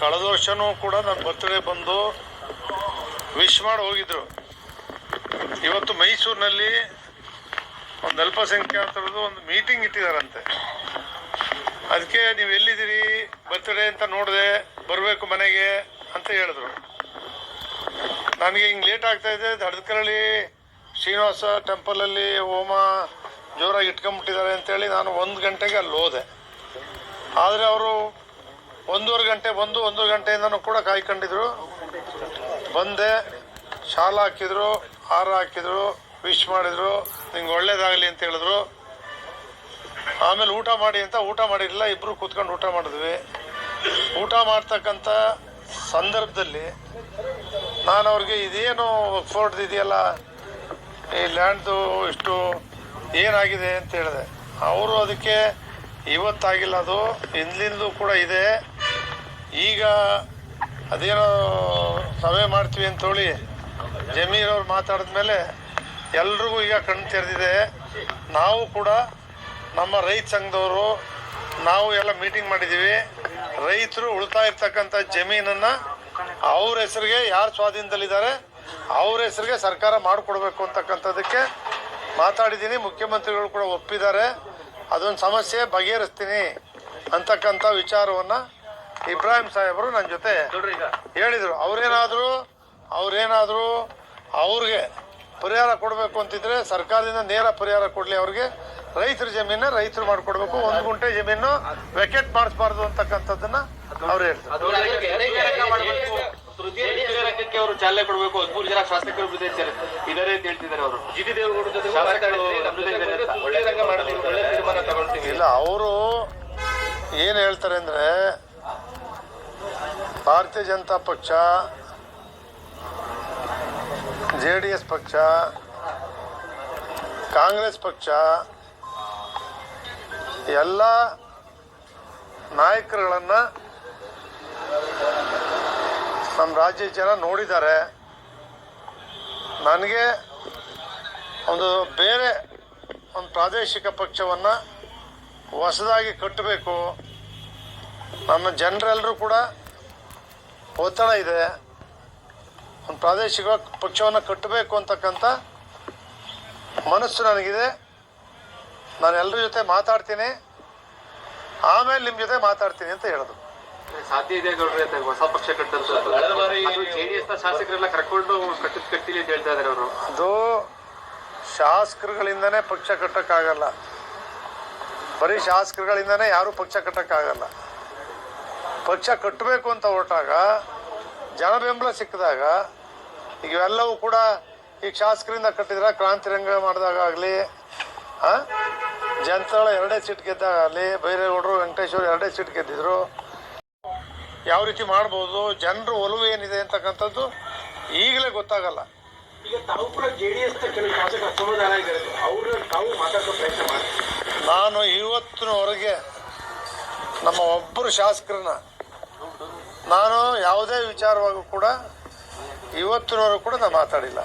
ಕಳೆದ ವರ್ಷನೂ ಕೂಡ ನನ್ನ ಬರ್ತ್ಡೇ ಬಂದು ವಿಶ್ ಮಾಡಿ ಹೋಗಿದ್ರು. ಇವತ್ತು ಮೈಸೂರಿನಲ್ಲಿ ಒಂದು ಅಲ್ಪಸಂಖ್ಯಾತರದ್ದು ಒಂದು ಮೀಟಿಂಗ್ ಇಟ್ಟಿದಾರಂತೆ. ಅದಕ್ಕೆ ನೀವು ಎಲ್ಲಿದ್ದೀರಿ ಬರ್ತ್ಡೇ ಅಂತ ನೋಡಿದೆ ಬರಬೇಕು ಮನೆಗೆ ಅಂತ ಹೇಳಿದ್ರು. ನನಗೆ ಹಿಂಗೆ ಲೇಟ್ ಆಗ್ತಾ ಇದೆ ಹಡದಕರಳ್ಳಿ, ಶ್ರೀನಿವಾಸ ಟೆಂಪಲಲ್ಲಿ ಹೋಮ ಜೋರಾಗಿ ಇಟ್ಕೊಂಬಿಟ್ಟಿದ್ದಾರೆ ಅಂತೇಳಿ ನಾನು ಒಂದು ಗಂಟೆಗೆ ಅಲ್ಲಿ ಹೋದೆ. ಆದರೆ ಅವರು ಒಂದೂವರೆ ಗಂಟೆ ಬಂದು ಒಂದು ಗಂಟೆಯಿಂದನೂ ಕೂಡ ಕಾಯ್ಕೊಂಡಿದ್ರು. ಬಂದೆ, ಶಾಲ ಹಾಕಿದ್ರು, ಹಾರ ಹಾಕಿದ್ರು, ವಿಶ್ ಮಾಡಿದ್ರು, ನಿಂಗೆ ಒಳ್ಳೇದಾಗಲಿ ಅಂತ ಹೇಳಿದ್ರು. ಆಮೇಲೆ ಊಟ ಮಾಡಿ ಅಂತ ಊಟ ಮಾಡಿರಲಿಲ್ಲ ಇಬ್ಬರು ಕೂತ್ಕೊಂಡು ಊಟ ಮಾಡಿದ್ವಿ. ಊಟ ಮಾಡ್ತಕ್ಕಂಥ ಸಂದರ್ಭದಲ್ಲಿ ನಾನು ಅವ್ರಿಗೆ, ಇದೇನು ಫೋರ್ಟ್ ಇದೆಯಲ್ಲ? ಈ ಲ್ಯಾಂಡ್ದು ಇಷ್ಟು ಏನಾಗಿದೆ? ಅಂತ ಹೇಳಿದೆ. ಅವರು ಅದಕ್ಕೆ, ಇವತ್ತಾಗಿಲ್ಲ, ಅದು ಹಿಂದಿಂದಲೂ ಕೂಡ ಇದೆ. ಈಗ ಅದೇನೋ ಸಭೆ ಮಾಡ್ತೀವಿ ಅಂತೇಳಿ ಜಮೀರ್ ಅವ್ರು ಮಾತಾಡಿದ್ಮೇಲೆ ಎಲ್ರಿಗೂ ಈಗ ಕಣ್ಣು ತೆರೆದಿದೆ. ನಾವು ಕೂಡ ನಮ್ಮ ರೈತ ಸಂಘದವರು ನಾವು ಎಲ್ಲ ಮೀಟಿಂಗ್ ಮಾಡಿದ್ದೀವಿ. ರೈತರು ಉಳಿತಾ ಇರ್ತಕ್ಕಂಥ ಜಮೀನನ್ನು ಅವ್ರ ಹೆಸರಿಗೆ, ಯಾರು ಸ್ವಾಧೀನದಲ್ಲಿದ್ದಾರೆ ಅವ್ರ ಹೆಸರಿಗೆ ಸರ್ಕಾರ ಮಾಡಿಕೊಡ್ಬೇಕು ಅಂತಕ್ಕಂಥದ್ದಕ್ಕೆ ಮಾತಾಡಿದ್ದೀನಿ. ಮುಖ್ಯಮಂತ್ರಿಗಳು ಕೂಡ ಒಪ್ಪಿದ್ದಾರೆ. ಅದೊಂದು ಸಮಸ್ಯೆ ಬಗೆಹರಿಸ್ತೀನಿ ಅಂತಕ್ಕಂಥ ವಿಚಾರವನ್ನು ಇಬ್ರಾಹಿಂ ಸಾಹೇಬರು ನನ್ನ ಜೊತೆ ಹೇಳಿದರು ಅವ್ರೇನಾದರೂ ಅವ್ರೇನಾದರೂ ಅವ್ರಿಗೆ ಪರಿಹಾರ ಕೊಡಬೇಕು ಅಂತಿದ್ರೆ ಸರ್ಕಾರದಿಂದ ನೇರ ಪರಿಹಾರ ಕೊಡಲಿ ಅವ್ರಿಗೆ. ರೈತರ ಜಮೀನ ರೈತರು ಮಾಡಿಕೊಡ್ಬೇಕು ಒಂದು ಗುಂಟೆ ಜಮೀನು ವೆಕೆಟ್ ಮಾಡಿಸ್ಬಾರ್ದು ಅಂತಕ್ಕಂಥದ್ದನ್ನ ಅವ್ರು ಹೇಳ್ತಾರೆ. ಅವರು ಚಾಲನೆ ಕೊಡಬೇಕು ಹದಿಮೂರು ಜನ ಶಾಸಕರು ಇದಾರೆ ಅಂತ ಹೇಳ್ತಿದ್ದಾರೆ ಅವರು. ಜಿಟಿ ದೇವೇಗೌಡ ಜೊತೆ ಶಾಸಕರು ನಮ್ಮದೇ ಅಂತ. ಒಳ್ಳೆ ರಂಗ ಮಾಡ್ತೀವಿ ಒಳ್ಳೆ ತೀರ್ಮಾನ ತಗೊಳ್ತೀವಿ ಇಲ್ಲ ಅವರು ಏನು ಹೇಳ್ತಾರೆ ಅಂದರೆ ಭಾರತೀಯ ಜನತಾ ಪಕ್ಷ, ಜೆ ಡಿ ಎಸ್ ಪಕ್ಷ, ಕಾಂಗ್ರೆಸ್ ಪಕ್ಷ, ಎಲ್ಲ ನಾಯಕರುಗಳನ್ನು ನಮ್ಮ ರಾಜ್ಯ ಜನ ನೋಡಿದ್ದಾರೆ. ನನಗೆ ಒಂದು ಬೇರೆ ಒಂದು ಪ್ರಾದೇಶಿಕ ಪಕ್ಷವನ್ನು ಹೊಸದಾಗಿ ಕಟ್ಟಬೇಕು. ನಮ್ಮ ಜನರೆಲ್ಲರೂ ಕೂಡ ಒತ್ತಡ ಇದೆ. ಒಂದು ಪ್ರಾದೇಶಿಕ ಪಕ್ಷವನ್ನು ಕಟ್ಟಬೇಕು ಅಂತಕ್ಕಂಥ ಮನಸ್ಸು ನನಗಿದೆ. ನಾನು ಎಲ್ಲರ ಜೊತೆ ಮಾತಾಡ್ತೀನಿ. ಆಮೇಲೆ ನಿಮ್ಮ ಜೊತೆ ಮಾತಾಡ್ತೀನಿ ಅಂತ ಹೇಳೋದು. ಸಾಧ್ಯ ಇದೆ ಗೌಡ್ರೆ ಹೊಸ ಪಕ್ಷ ಕಟ್ಟಂತ ಶಾಸಕರೆಲ್ಲ ಕರ್ಕೊಂಡು ಕಟ್ಟಿದ್ ಕಟ್ಟಿಲಿ ಅಂತ ಹೇಳ್ತಾ ಇದಾರೆ ಅವರು. ಅದು ಶಾಸಕರುಗಳಿಂದನೇ ಪಕ್ಷ ಕಟ್ಟಕ್ಕಾಗಲ್ಲ. ಬರೀ ಶಾಸಕರುಗಳಿಂದನೇ ಯಾರೂ ಪಕ್ಷ ಕಟ್ಟಕ್ಕಾಗಲ್ಲ. ಪಕ್ಷ ಕಟ್ಟಬೇಕು ಅಂತ ಹೊರಟಾಗ ಜನ ಬೆಂಬಲ ಸಿಕ್ಕಿದಾಗ ಈಗ ಇವೆಲ್ಲವೂ ಕೂಡ ಈಗ ಶಾಸಕರಿಂದ ಕಟ್ಟಿದ್ರ ಕ್ರಾಂತಿರಂಗ ಮಾಡಿದಾಗ ಆಗಲಿ ಜನತಾಳ ಎರಡೇ ಸೀಟ್ ಗೆದ್ದಾಗ ಆಗಲಿ ಬೈರೇಗೌಡರು ವೆಂಕಟೇಶ್ವರ ಎರಡೇ ಸೀಟ್ ಗೆದ್ದಿದ್ರು. ಯಾವ ರೀತಿ ಮಾಡ್ಬೋದು ಜನರು ಒಲವು ಏನಿದೆ ಅಂತಕ್ಕಂಥದ್ದು ಈಗಲೇ ಗೊತ್ತಾಗಲ್ಲ. ನಾನು ಇವತ್ತಿನವರೆಗೆ ನಮ್ಮ ಒಬ್ಬರು ಶಾಸಕರನ್ನ ನಾನು ಯಾವುದೇ ವಿಚಾರವಾಗೂ ಕೂಡ ಇವತ್ತಿನವರೆಗೂ ಕೂಡ ನಾನು ಮಾತಾಡಿಲ್ಲ.